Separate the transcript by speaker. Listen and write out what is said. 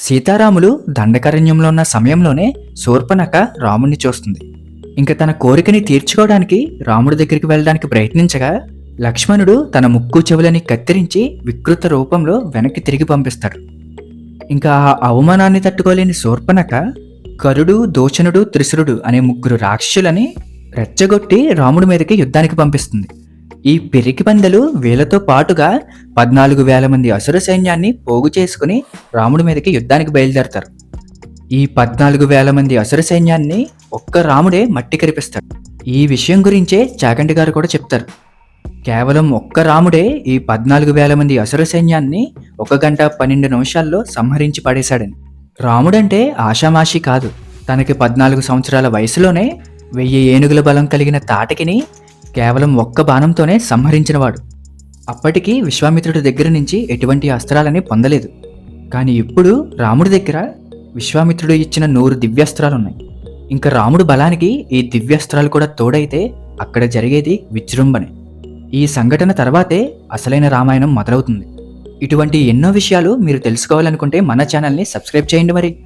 Speaker 1: సీతారాములు దండకారణ్యంలో ఉన్న సమయంలోనే శూర్పనఖ రాముణ్ణి చూస్తుంది. ఇంక తన కోరికని తీర్చుకోవడానికి రాముడి దగ్గరికి వెళ్ళడానికి ప్రయత్నించగా లక్ష్మణుడు తన ముక్కు చెవులని కత్తిరించి వికృత రూపంలో వెనక్కి తిరిగి పంపిస్తాడు. ఇంకా ఆ అవమానాన్ని తట్టుకోలేని శూర్పనఖ కరుడు దోచనుడు త్రిశురుడు అనే ముగ్గురు రాక్షసులని రెచ్చగొట్టి రాముడి మీదకి యుద్ధానికి పంపిస్తుంది. ఈ పిరికి పందెలు వీళ్ళతో పాటుగా పద్నాలుగు వేల మంది అసుర సైన్యాన్ని పోగు చేసుకుని రాముడి మీదకి యుద్ధానికి బయలుదేరతారు. ఈ పద్నాలుగు వేల మంది అసుర సైన్యాన్ని ఒక్క రాముడే మట్టి కరిపిస్తాడు. ఈ విషయం గురించే చాకంటి గారు కూడా చెప్తారు. కేవలం ఒక్క రాముడే ఈ పద్నాలుగు వేల మంది అసుర సైన్యాన్ని ఒక గంట పన్నెండు నిమిషాల్లో సంహరించి పడేశాడని. రాముడంటే ఆషామాషి కాదు. తనకి పద్నాలుగు సంవత్సరాల వయసులోనే వెయ్యి ఏనుగుల బలం కలిగిన తాటకిని కేవలం ఒక్క బాణంతోనే సంహరించినవాడు. అప్పటికి విశ్వామిత్రుడి దగ్గర నుంచి ఎటువంటి అస్త్రాలని పొందలేదు. కానీ ఇప్పుడు రాముడి దగ్గర విశ్వామిత్రుడు ఇచ్చిన నూరు దివ్యాస్త్రాలున్నాయి. ఇంకా రాముడు బలానికి ఈ దివ్యాస్త్రాలు కూడా తోడైతే అక్కడ జరిగేది విజృంభణే. ఈ సంఘటన తర్వాతే అసలైన రామాయణం మొదలవుతుంది. ఇటువంటి ఎన్నో విషయాలు మీరు తెలుసుకోవాలనుకుంటే మన ఛానల్ని సబ్స్క్రైబ్ చేయండి మరి.